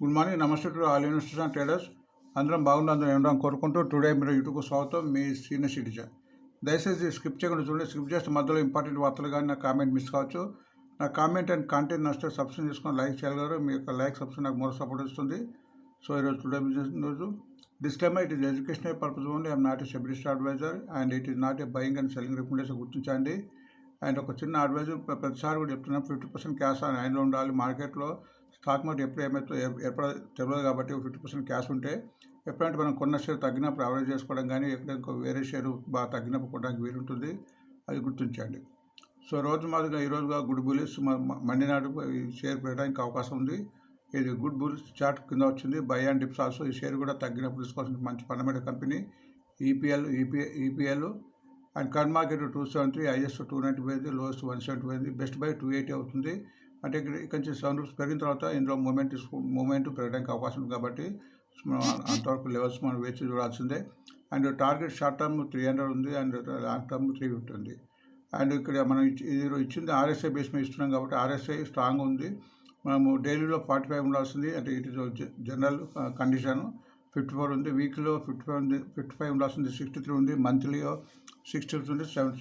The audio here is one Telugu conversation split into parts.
గుడ్ మార్నింగ్ నమస్తే to all investors and traders. అందరం బాగుండాలని ఉండడం కోరుకుంటూ టుడే మీరు యూట్యూబ్ స్వాగతం మీ సీనియర్ సిటిజన్. దయచేసి స్కిప్ చేయకుండా చూడండి స్కిప్ చేస్తే మధ్యలో ఇంపార్టెంట్ వార్తలు కానీ నా కామెంట్ మిస్ కావచ్చు. నా కామెంట్ అండ్ కంటెంట్ నచ్చితే సబ్స్క్రైబ్ చేసుకొని లైక్ చేయగలరు. మీ యొక్క లైక్ సబ్స్క్రైబ్ నాకు మరో సపోర్ట్ ఇస్తుంది. సో ఈరోజు టుడే బిజినెస్ రోజు disclaimer it is educational purpose only. I'm not a SEBI listed advisor and it is not a buying and selling recommendation గుర్తించండి. అండ్ ఒక చిన్న అడ్వైజర్ ప్రతిసారి కూడా చెప్తున్నాం ఫిఫ్టీ పర్సెంట్ క్యాష్ ఆన్ హ్యాండ్లో ఉండాలి మార్కెట్లో. స్టాక్ మార్కెట్ ఎప్పుడు ఏమైతే ఎప్పుడు తెలియదు కాబట్టి ఫిఫ్టీ పర్సెంట్ క్యాష్ ఉంటే ఎప్పుడంటే మనం కొన్న షేర్ తగ్గినప్పుడు యావరేజ్ చేసుకోవడం కానీ ఎక్కడ ఇంకో వేరే షేర్ బాగా తగ్గినప్పుడు కొనడానికి వీలుంటుంది. అది గుర్తించండి. సో రోజు మాదిరిగా ఈ రోజుగా గుడ్ బులిస్ మండినాడు ఈ షేర్ పెట్టడానికి అవకాశం ఉంది. ఇది గుడ్ బుల్స్ చార్ట్ కింద వచ్చింది. బై అండ్ డిప్స్ ఆల్సో ఈ షేర్ కూడా తగ్గినప్పుడు తీసుకోవాల్సిన మంచి fundamental company EPL EP EPL and కన్ market two seven three highest two ninety పోయింది లోయెస్ట్ వన్ సెవెంటీ పోయింది. బెస్ట్ బై టూ ఎయిటీ అవుతుంది. అంటే ఇక్కడ ఇక్కడ నుంచి సెవెన్ రూపీస్ పెరిగిన తర్వాత ఇందులో మూమెంట్ మూమెంట్ పెరగడానికి అవకాశం ఉంది కాబట్టి మనం అంతవరకు లెవెల్స్ మనం వేచి చూడాల్సిందే. And target short term three hundred ఉంది and long term three fifty ఉంది. అండ్ ఇక్కడ మనం ఇది ఇచ్చింది ఆర్ఎస్ఐ బేస్ మీద ఇస్తున్నాం కాబట్టి ఆర్ఎస్ఐ స్ట్రాంగ్ ఉంది. మనము డైలీలో ఫార్టీ ఫైవ్ ఉండాల్సింది. అంటే it is general condition fifty four ఉంది. వీక్లో ఫిఫ్టీ ఫైవ్ ఉంది ఫిఫ్టీ ఫైవ్ ఉండాల్సింది. సిక్స్టీ త్రీ ఉంది. మంత్లీ సిక్స్టీ ఉంది. సెవెన్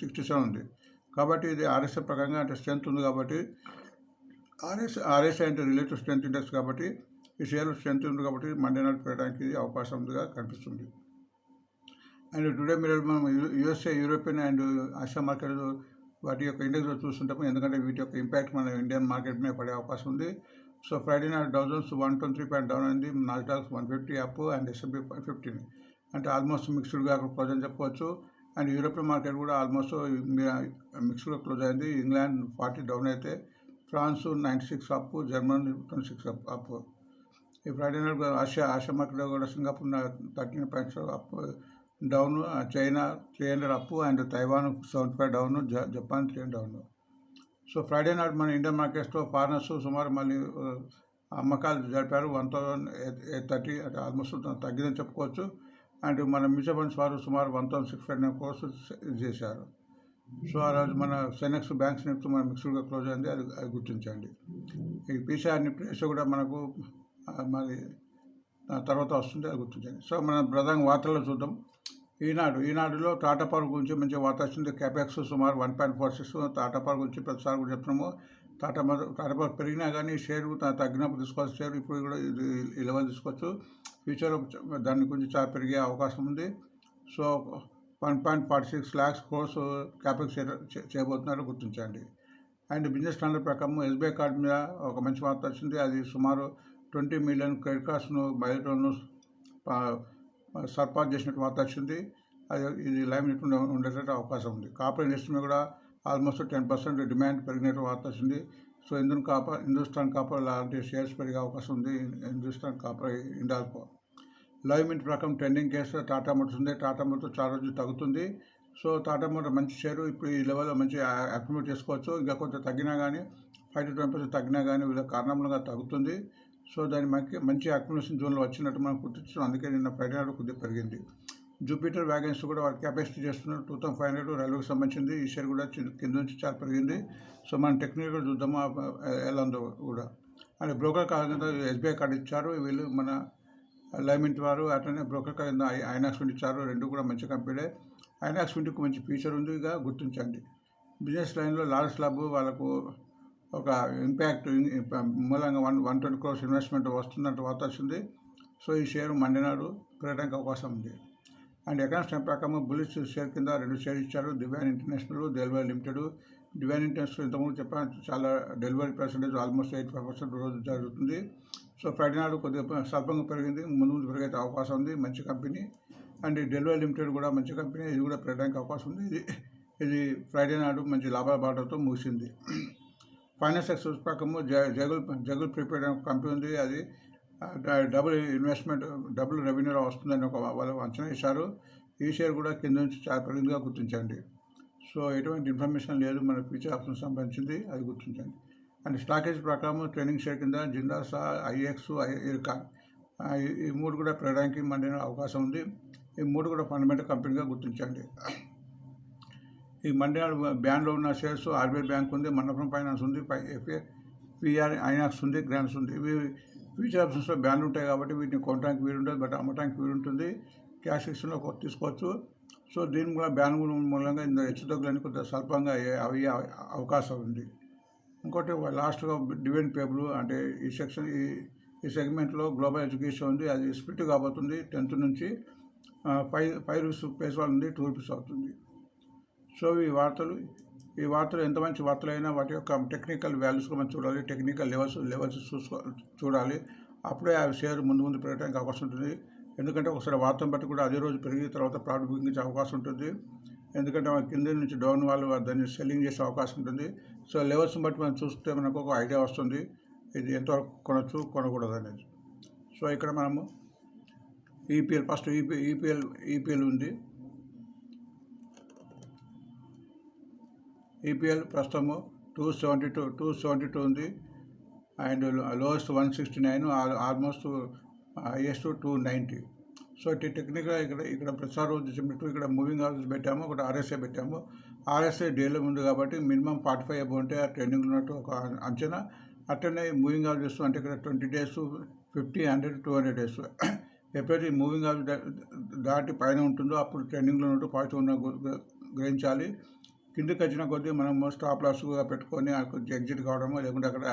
సిక్స్టీ సెవెన్ ఉంది. కాబట్టి ఇది ఆర్ఎస్ఏ ప్రకారంగా అంటే స్ట్రెంత్ ఉంది కాబట్టి ఆర్ఎస్ ఆర్ఎస్ఐ అంటే రిలేటివ్ స్ట్రెంత్ ఇండెక్స్ కాబట్టి ఈ షేర్ స్ట్రెంత్ ఉంది కాబట్టి మండే నాడు పెట్టడానికి అవకాశం ఉందిగా కనిపిస్తుంది. అండ్ టుడే మీరు మనం USA European and Asia market వాటి యొక్క ఇండెక్స్ చూస్తుంటాము. ఎందుకంటే వీటి యొక్క ఇంపాక్ట్ మన ఇండియన్ మార్కెట్ మీద పడే అవకాశం ఉంది. సో ఫ్రైడే నాడు Dow Jones one twenty three point down అయింది Nasdaqs one fifty up and SMP fifteen అంటే ఆల్మోస్ట్ మిక్స్డ్గా క్లోజ్ అని చెప్పవచ్చు. అండ్ యూరోపియన్ మార్కెట్ కూడా ఆల్మోస్ట్ మిక్స్లో క్లోజ్ అయింది. ఇంగ్లాండ్ ఫార్టీ డౌన్ అయితే France ninety six up Germany twenty six up up. ఈ ఫ్రైడే నైట్ కూడా ఆసియా ఆసియా మార్కెట్లో కూడా Singapore thirteen points up down. China three hundred up and Taiwan seventy five down Japan three down. So Friday నాడు మన ఇండియన్ మార్కెట్స్లో ఫారినర్స్ సుమారు మళ్ళీ అమ్మకాలు జరిపారు. వన్ థౌసండ్ ఎయిట్ థర్టీ అంటే ఆల్మోస్ట్ తగ్గిందని చెప్పుకోవచ్చు. అండ్ మన మ్యూచువల్ వారు సుమారు one thousand six hundred crores చేశారు. సో ఆ రోజు మన సెనెక్స్ బ్యాంక్స్ నిఫ్టీ మన మిక్స్డ్గా క్లోజ్ అయింది అది అది గుర్తించండి. ఈ పీసీఆర్ నిఫ్టీ రేషియో కూడా మనకు మరి తర్వాత వస్తుంది అది గుర్తించండి. సో మన ప్రధాన వార్తల్లో చూద్దాం. ఈనాడు ఈనాడులో టాటా పవర్ గురించి మంచి వార్త వచ్చింది. క్యాపెక్స్ సుమారు one point four six Tata Power గురించి ప్రతిసారి కూడా చెప్తున్నాము. టాటా టాటా పెరిగినా కానీ షేర్ తగ్గినప్పుడు తీసుకోవచ్చు షేర్ ఇప్పుడు కూడా ఇది ఈ లెవెల్ తీసుకోవచ్చు. ఫ్యూచర్లో దాని గురించి చాలా పెరిగే అవకాశం ఉంది. So one point forty six lakhs crores capex చేయబోతున్నారు గుర్తించండి. అండ్ బిజినెస్ స్టాండర్డ్ ప్రకారం ఎస్బీఐ కార్డు మీద ఒక మంచి వార్త వచ్చింది. అది సుమారు ట్వంటీ మిలియన్ క్రెడిట్ కార్డ్స్ను బయటను సర్పాస్ చేసినట్టు వార్త వచ్చింది. అది ఇది లైవ్ నెట్ ఉండేటట్టు అవకాశం ఉంది. కార్పొరేట్ ఇండస్ట్రీ మీద కూడా ఆల్మోస్ట్ టెన్ పర్సెంట్ డిమాండ్ పెరిగినట్టు వార్త వచ్చింది సో ఇందును కాపర్ హిందుస్థాన్ కాపర్ లాంటి షేర్స్ పెరిగే అవకాశం ఉంది. Hindustan Copper Hindalco. Live Mint ప్రకారం ట్రెండింగ్ కేసు టాటా మోటార్స్ ఉంది. టాటా మోటార్ చాలా రోజులు తగ్గుతుంది. సో టాటా మోటార్ మంచి షేరు ఇప్పుడు ఈ లెవెల్లో మంచి అక్యుమిలేట్ చేసుకోవచ్చు. ఇంకా కొంత తగ్గినా కానీ ఫైవ్ టు టెన్ పర్సెంట్ తగ్గినా కానీ వీళ్ళ కారణంగా తగ్గుతుంది. సో దాని మంచి మంచి అక్యుమిలేషన్ జోన్లో వచ్చినట్టు మనం గుర్తించడం. అందుకే నిన్న ఫ్రైడే నాడు కొద్దిగా పెరిగింది. జూపిటర్ వ్యాగన్స్ కూడా వాళ్ళు కెపాసిటీ చేస్తున్నారు. టూ థౌసండ్ ఫైవ్ హండ్రెడ్ రైల్వేకి సంబంధించింది. ఈ షేర్ కూడా కింద నుంచి చాలా పెరిగింది. సో మనం టెక్నికల్ చూద్దాము ఎలా ఉందో కూడా. అండ్ బ్రోకర్ కాకుండా ఎస్బీఐ కార్డు ఇచ్చారు. వీళ్ళు మన లైమింట్ వారు అట్లనే బ్రోకర్ కింద ఐనాక్స్ విండ్ ఇచ్చారు. రెండు కూడా మంచి కంపెనీ ఐనాక్స్ విండ్కి మంచి ఫీచర్ ఉంది. ఇక గుర్తించండి. బిజినెస్ లైన్లో లార్జ్ స్లాబ్ వాళ్ళకు ఒక ఇంపాక్ట్ మూలంగా one one twenty crores investment వస్తున్నట్టు వార్త వచ్చింది. సో ఈ షేర్ మండే నాడు పెరగడానికి అవకాశం ఉంది. అండ్ అకౌంట్స్ ప్రకారం బులిష్ షేర్ కింద రెండు షేర్ ఇచ్చారు. Divine International Delivery Limited. Divine International ఇంతకుముందు చెప్పాను చాలా delivery percentage almost eight five percent రోజు జరుగుతుంది. సో ఫ్రైడే నాడు కొద్దిగా స్వల్పంగా పెరిగింది ముందు ముందు పెరిగే అవకాశం ఉంది మంచి కంపెనీ. అండ్ డెలివరీ లిమిటెడ్ కూడా మంచి కంపెనీ ఇది కూడా పెరగడానికి అవకాశం ఉంది. ఇది ఇది ఫ్రైడే నాడు మంచి లాభాల బాటతో ముగిసింది. ఫైనాన్స్ ఎక్స్పోర్ట్స్ ప్రకారం జ- జగల్ జగల్ ప్రిపేర్డ్ అనే కంపెనీ ఉంది. అది డబుల్ ఇన్వెస్ట్మెంట్ డబుల్ రెవెన్యూలో వస్తుందని ఒక వాళ్ళు అంచనా ఇచ్చారు ఈ షేర్ కూడా కింద నుంచి చాలా పెరిగిందిగా గుర్తించండి. సో ఎటువంటి ఇన్ఫర్మేషన్ లేదు. మన ఫ్యూచర్ ఆప్షన్ సంబంధించింది అది గుర్తించండి. అండ్ స్టాకేజ్ ప్రకారం ట్రైనింగ్ షేర్ కింద జిందాసా ఐఎక్స్ ఇర్కాన్. ఈ- మూడు కూడా పెరగడానికి మండిన అవకాశం ఉంది. ఈ మూడు కూడా ఫండమెంటల్ కంపెనీగా గుర్తించండి. ఈ మండే బ్యాండ్లో ఉన్న షేర్స్ ఆర్బీఐ బ్యాంక్ ఉంది మండపం ఫైనాన్స్ ఉంది ఎఫ్ఏ పిఆర్ ఐనాక్స్ ఉంది గ్రాండ్స్ ఉంది. ఇవి ఫ్యూచర్ ఆప్షన్స్లో బ్యాన్ ఉంటాయి కాబట్టి వీటిని కొనడానికి వీలు ఉంటుంది బట్ అమ్మటానికి వీలు ఉంటుంది. క్యాష్ కొత్త తీసుకోవచ్చు. సో దీని కూడా బ్యాన్ మూలంగా ఇంత హెచ్చుతగ్గులని కొంత స్వల్పంగా అయ్యే- అయ్యే అవకాశం ఉంది. ఇంకోటి లాస్ట్గా డివెంట్ పేబుల్ అంటే ఈ సెక్షన్ ఈ ఈ సెగ్మెంట్లో గ్లోబల్ ఎడ్యుకేషన్ ఉంది. అది స్ప్లిట్ కాబోతుంది టెన్త్ నుంచి. ఫైవ్ ఫైవ్ రూపీస్ పేస్ వాళ్ళు ఉంది టూ రూపీస్ అవుతుంది. సో ఈ వార్తలు ఈ వార్తలు ఎంత మంచి వార్తలు అయినా వాటి యొక్క టెక్నికల్ వాల్యూస్ మనం చూడాలి టెక్నికల్ లెవెల్స్ లెవెల్స్ చూసుకో చూడాలి. అప్పుడే ఆ షేర్ ముందు ముందు పెరగడానికి అవకాశం ఉంటుంది. ఎందుకంటే ఒకసారి వార్తను బట్టి కూడా అదే రోజు పెరిగి తర్వాత ప్రాఫిట్ బుకింగ్ ఇచ్చే అవకాశం ఉంటుంది. ఎందుకంటే మన కింద నుంచి డౌన్ వాళ్ళు దాన్ని సెల్లింగ్ చేసే అవకాశం ఉంటుంది. సో లెవెల్స్ని బట్టి మనం చూస్తే మనకు ఒక ఐడియా వస్తుంది. ఇది ఎంతవరకు కొనచ్చు కొనకూడదు అనేది. సో ఇక్కడ మనము EPL first EP EPL EPL ఉంది. ఈపీఎల్ ప్రస్తుతము two seventy two two seventy two ఉంది. And lowest one sixty nine almost highest two ninety so ఇటు టెక్నిక్గా ఇక్కడ ఇక్కడ ప్రసాద్ రోజు చెప్పినట్టు ఇక్కడ మూవింగ్ ఆఫీస్ పెట్టాము ఒకటి ఆర్ఎస్ఏ పెట్టాము. ఆర్ఎస్ఏ డేలో ఉంది కాబట్టి మినిమం ఫార్టీ ఫైవ్ అబౌ ఉంటే ఆ ట్రెండింగ్ ఉన్నట్టు ఒక అంచనా. అట్లనే మూవింగ్ ఆఫ్ చేస్తూ అంటే ఇక్కడ twenty days fifty hundred two hundred days ఎప్పుడైతే మూవింగ్ ఆఫ్ దాటి పైన ఉంటుందో అప్పుడు ట్రెండింగ్లో ఉన్నట్టు పాజిటివ్ ఉన్న గ్రహించాలి. కిందకి వచ్చిన కొద్దీ మనం స్టాప్ లాస్గా పెట్టుకొని ఆ కొంచెం ఎగ్జిట్ కావడము లేకుంటే అక్కడ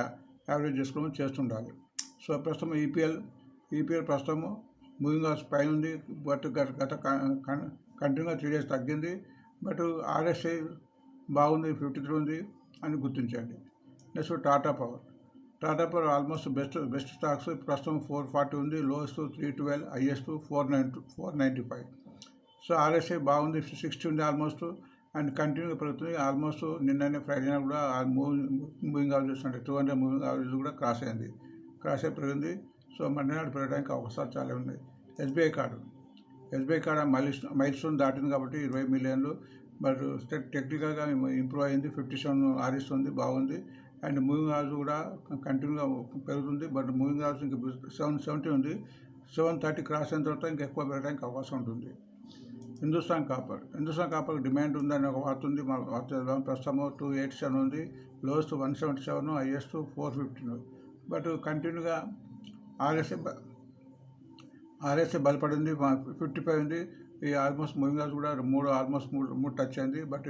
యావరేజ్ చేసుకోవడం చేస్తుండాలి సో ప్రస్తుతం ఈపీఎల్ ఈపీఎల్ ప్రస్తుతము మూవింగ్ ఆఫ్ పైన ఉంది. బట్ గత గత కంటిన్యూగా త్రీ డేస్ తగ్గింది. బట్ ఆర్ఎస్ఐ బాగుంది ఫిఫ్టీ త్రీ ఉంది అని గుర్తించండి. Next Tata Power Tata Power almost best best stocks ప్రస్తుతం ఫోర్ ఫార్టీ ఉంది. Lowest three twelve highest four nine four ninety five so RSI బాగుంది సిక్స్టీ ఉంది ఆల్మోస్ట్ అండ్ కంటిన్యూగా పెరుగుతుంది. ఆల్మోస్ట్ నిన్ననే ఫ్రైడే కూడా మూవింగ్ మూవింగ్ ఆవరేజ్ అంటే టూ హండ్రెడ్ మూవింగ్ ఆవరేజ్ కూడా క్రాస్ అయింది. క్రాస్ అయి పెరిగింది. సో మధ్యనాడు పెరగడానికి అవకాశాలు చాలా ఉన్నాయి. SBI card. SBI card mile milestone దాటింది కాబట్టి ఇరవై మిలియన్లు. బట్ టెక్నికల్గా ఇంప్రూవ్ అయింది. ఫిఫ్టీ సెవెన్ ఆర్ఎస్ ఉంది. బాగుంది. అండ్ మూవింగ్ అవర్స్ కూడా కంటిన్యూగా పెరుగుతుంది. బట్ మూవింగ్ అవర్స్ ఇంకా సెవెన్ సెవెంటీ ఉంది. సెవెన్ థర్టీ క్రాస్ అయిన తర్వాత ఇంకా ఎక్కువ పెరగడానికి అవకాశం ఉంటుంది. Hindustan copper. Hindustan copper demand ఉందని ఒక వార్త ఉంది. మా వార్త ప్రస్తుతము ప్రస్తుతం టూ ఎయిట్ సెవెన్ ఉంది. Lowest one seventy seven highest four fifteen but కంటిన్యూగా ఆర్ఎస్ఏ ఆర్ఎస్ఏ బలపడింది. ఫిఫ్టీ ఫైవ్ ఉంది. ఈ ఆల్మోస్ట్ మూవింగ్ అవర్స్ కూడా మూడు ఆల్మోస్ట్ మూడు మూడు టచ్ అయింది. బట్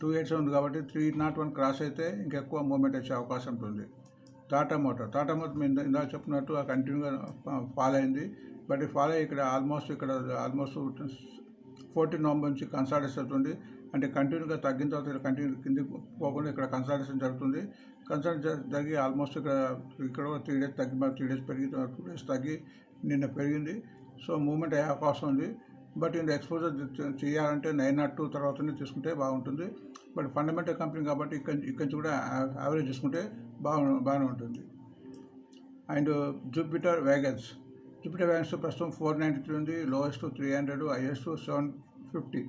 టూ ఎయిట్స్ ఉంది కాబట్టి త్రీ నాట్ వన్ క్రాస్ అయితే ఇంకెక్కువ మూమెంట్ వచ్చే అవకాశం ఉంటుంది. టాటా మోటార్. టాటా మోటార్ మేము ఇందాక చెప్పినట్టు కంటిన్యూగా ఫాల్ అయింది. బట్ ఫాల్ అయ్యి ఇక్కడ ఆల్మోస్ట్ ఇక్కడ ఆల్మోస్ట్ ఫోర్టీన్ నవంబర్ నుంచి కన్సల్టేషన్ జరుగుతుంది. అంటే కంటిన్యూగా తగ్గిన తర్వాత కంటిన్యూ కిందికి పోకుండా ఇక్కడ కన్సల్టేషన్ జరుగుతుంది. కన్సల్టేషన్ జరిగి ఆల్మోస్ట్ ఇక్కడ ఇక్కడ త్రీ డేస్ తగ్గి మరి త్రీ డేస్ పెరిగి టూ డేస్ తగ్గి నిన్న పెరిగింది. సో మూమెంట్ అయ్యే అవకాశం ఉంది. బట్ ఇంత ఎక్స్పోజర్ చేయాలంటే నైన్ నాట్ టూ తర్వాతనే తీసుకుంటే బాగుంటుంది. బట్ ఫండమెంటల్ కంపెనీ కాబట్టి ఇక్కడ ఇక్కడి నుంచి కూడా యావరేజ్ తీసుకుంటే బాగా బాగానే ఉంటుంది. And Jupiter Wagons Jupiter vans ప్రస్తుతం ఫోర్ నైంటీ త్రీ ఉంది lowest three hundred highest seven fifty.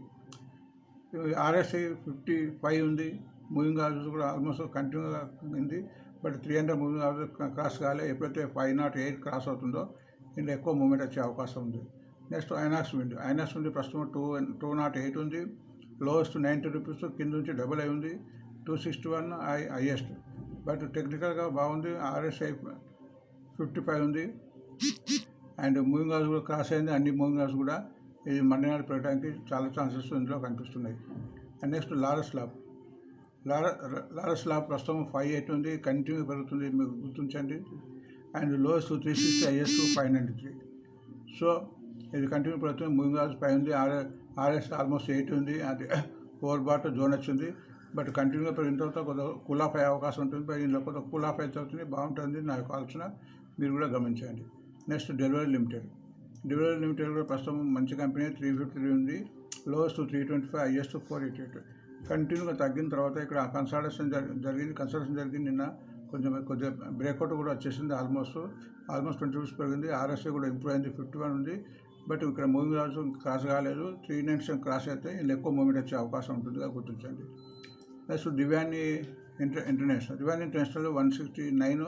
RSI fifty five ఉంది మూవింగ్ ఆర్డర్స్ కూడా ఆల్మోస్ట్ కంటిన్యూగా ఉంది but three hundred moving order cross కాలే ఎప్పుడైతే ఫైవ్ నాట్ ఎయిట్ క్రాస్ అవుతుందో ఇందులో ఎక్కువ మూమెంట్ వచ్చే అవకాశం ఉంది. నెక్స్ట్ ఐనాక్స్ విండి ఐనాక్స్ ఉంది ప్రస్తుతం టూ టూ నాట్ ఎయిట్ ఉంది లోయెస్ట్ నైంటీ రూపీస్ కింద నుంచి డబుల్ అయి ఉంది two sixty one I highest. But టెక్నికల్గా బాగుంది ఆర్ఎస్ఐ ఫిఫ్టీ ఫైవ్ ఉంది. అండ్ మూవింగ్ హౌస్ కూడా క్రాస్ అయింది. అన్ని మూవింగ్ హౌస్ కూడా ఇది మండనాడు పెరగడానికి చాలా ఛాన్సెస్ ఇందులో కనిపిస్తున్నాయి. అండ్ నెక్స్ట్ లారస్ ల్యాబ్ లార లారస్ ల్యాబ్ ప్రస్తుతం ఫైవ్ ఎయిట్ ఉంది. కంటిన్యూ పెరుగుతుంది. మీకు గుర్తించండి. And lowest three sixty highest five ninety three so ఇది కంటిన్యూ పెరుగుతుంది. మూవింగ్ హౌస్ ఫైవ్ ఉంది. ఆర్ ఆర్ఎస్ ఆల్మోస్ట్ ఎయిట్ ఉంది. అది ఫోర్ బాట్ జోన్ వచ్చింది బట్ కంటిన్యూగా పెరిగిన తర్వాత కొంత కూల్ ఆఫ్ అయ్యే అవకాశం ఉంటుంది. బట్ ఇందులో కొంత కూల్ ఆఫ్ అయితే అవుతుంది. బాగుంటుంది నా యొక్క ఆలోచన. మీరు కూడా గమనించండి. Next delivery limited. Delivery limited కూడా ప్రస్తుతం మంచి కంపెనీ త్రీ ఫిఫ్టీ త్రీ ఉంది. Lowest three twenty five highest four eighty eight. కంటిన్యూగా తగ్గిన తర్వాత ఇక్కడ కన్సల్టేషన్ జరిగింది కన్సల్టేషన్ జరిగింది నిన్న. కొంచెం కొద్దిగా బ్రేక్అవుట్ కూడా వచ్చేసింది ఆల్మోస్ట్. ఆల్మోస్ట్ ట్వంటీ రూపీస్ పెరిగింది. ఆర్ఎస్ఏ కూడా ఇంప్రూవ్ అయింది ఫిఫ్టీ వన్ ఉంది. బట్ ఇక్కడ మూవింగ్ రావచ్చు క్రాస్ కాలేదు. త్రీ నైన్స్ క్రాస్ అయితే ఎక్కువ మూమెంట్ వచ్చే అవకాశం ఉంటుందిగా గుర్తించండి. Next Divyani inter International. Divyani International one sixty nine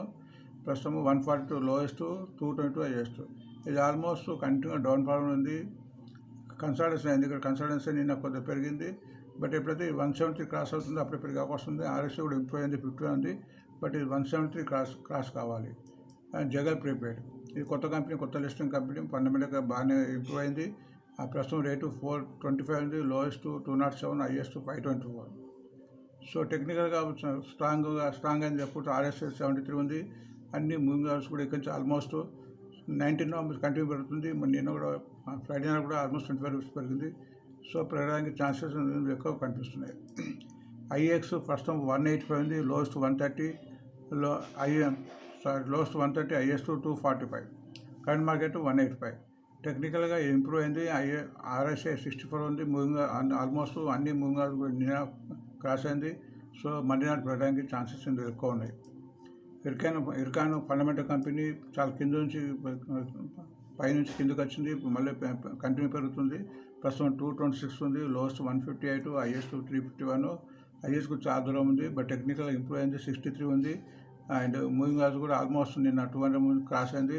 ప్రస్తుతం one forty two lowest two twenty two highest ఇది ఆల్మోస్ట్ కంటిన్యూగా డౌన్ ఫాల్ ఉంది. కన్సల్టెన్సీ అయింది. ఇక్కడ కన్సల్టెన్సీ నిన్న కొద్దిగా పెరిగింది. బట్ ఎప్పుడైతే వన్ సెవెంటీ క్రాస్ అవుతుందో అప్పుడు పెరిగే అవకాశం ఉంది ఆర్ఎస్ఐ కూడా ఇంప్రూవ్ అయింది ఫిఫ్టీ ఉంది. బట్ ఇది వన్ సెవెంటీ క్రాస్ క్రాస్ కావాలి. అండ్ జగల్ ప్రీపెయిడ్ ఇది కొత్త కంపెనీ కొత్త లిస్టింగ్ కంపెనీ. ఫండమెంటల్గా బాగానే ఇంప్రూవ్ అయింది. ఆ ప్రస్తుతం రేటు ఫోర్ ట్వంటీ ఫైవ్ ఉంది. Lowest two nought seven highest five twenty four. So టెక్నికల్గా స్ట్రాంగ్గా స్ట్రాంగ్ అని చెప్పుకుంటే ఆర్ఎస్ఎస్ సెవెంటీ త్రీ ఉంది. అన్ని మూవింగ్ అవర్స్ కూడా ఇక్కడ నుంచి ఆల్మోస్ట్ నైన్టీన్ కంటిన్యూ పెరుగుతుంది. మరి నిన్న కూడా ఫ్రైడే నాడు కూడా ఆల్మోస్ట్ ట్వంటీ ఫైవ్ రూపీస్ పెరిగింది. సో పెరగడానికి ఛాన్సెస్ ఎక్కువ కనిపిస్తున్నాయి. ఐఎక్స్ ప్రస్తుతం వన్ ఎయిటీ ఫైవ్ ఉంది lowest one thirty low I'm sorry lowest one thirty highest two forty five current market one eighty five టెక్నికల్గా ఇంప్రూవ్ అయింది. ఐఏ ఆర్ఎస్ఐ సిక్స్టీ ఫోర్ ఉంది. మూవింగ్ ఆల్మోస్ట్ అన్ని మూవింగ్ కూడా నిన్న క్రాస్ అయింది. సో మండే నాడు పెరగడానికి ఛాన్సెస్ ఎక్కువ ఉన్నాయి. ఇర్కాన్ ఇర్కాన్ ఫండమెంటల్ కంపెనీ చాలా కింద నుంచి పైనుంచి కిందకి వచ్చింది. మళ్ళీ కంటిన్యూ పెరుగుతుంది. ప్రస్తుతం టూ ట్వంటీ సిక్స్ ఉంది. Lowest one fifty eight highest three fifty one. హైయెస్ట్కు చాలా దూరం ఉంది. బట్ టెక్నికల్ ఇంప్రూవ్ అయింది. సిక్స్టీ త్రీ ఉంది. అండ్ మూవింగ్ యాజ్ కూడా ఆల్మోస్ట్ నిన్న టూ హండ్రెడ్ ముందు క్రాస్ అయింది.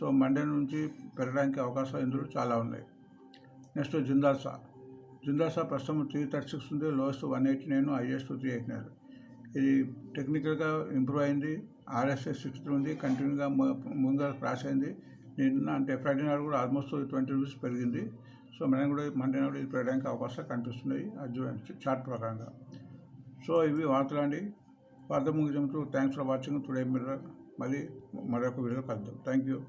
సో మండే నుంచి పెరగడానికి అవకాశాలు ఇందులో చాలా ఉన్నాయి. నెక్స్ట్ జిందాల్సా జిందాల్సా ప్రస్తుతం త్రీ థర్టీ సిక్స్ ఉంది. Lowest one eighty nine highest three eighty nine. ఇది టెక్నికల్గా ఇంప్రూవ్ అయింది. ఆర్ఎస్ఎస్ సిక్స్త్ ఉంది. కంటిన్యూగా ముందుగా క్రాస్ అయింది. నిన్న అంటే ఫ్రైడే నాడు కూడా ఆల్మోస్ట్ ట్వంటీ రూపీస్ పెరిగింది. సో మనం కూడా మండే నాడు ఇది పెరగడానికి అవకాశాలు కనిపిస్తున్నాయి. అది చార్ట్ ప్రకారంగా. సో ఇవి వార్తలు అండి. వార్త ముగించు థ్యాంక్స్ ఫర్ వాచింగ్. టుడే మీరు మళ్ళీ మరొక వీడియో కలుద్దాం. Thank you.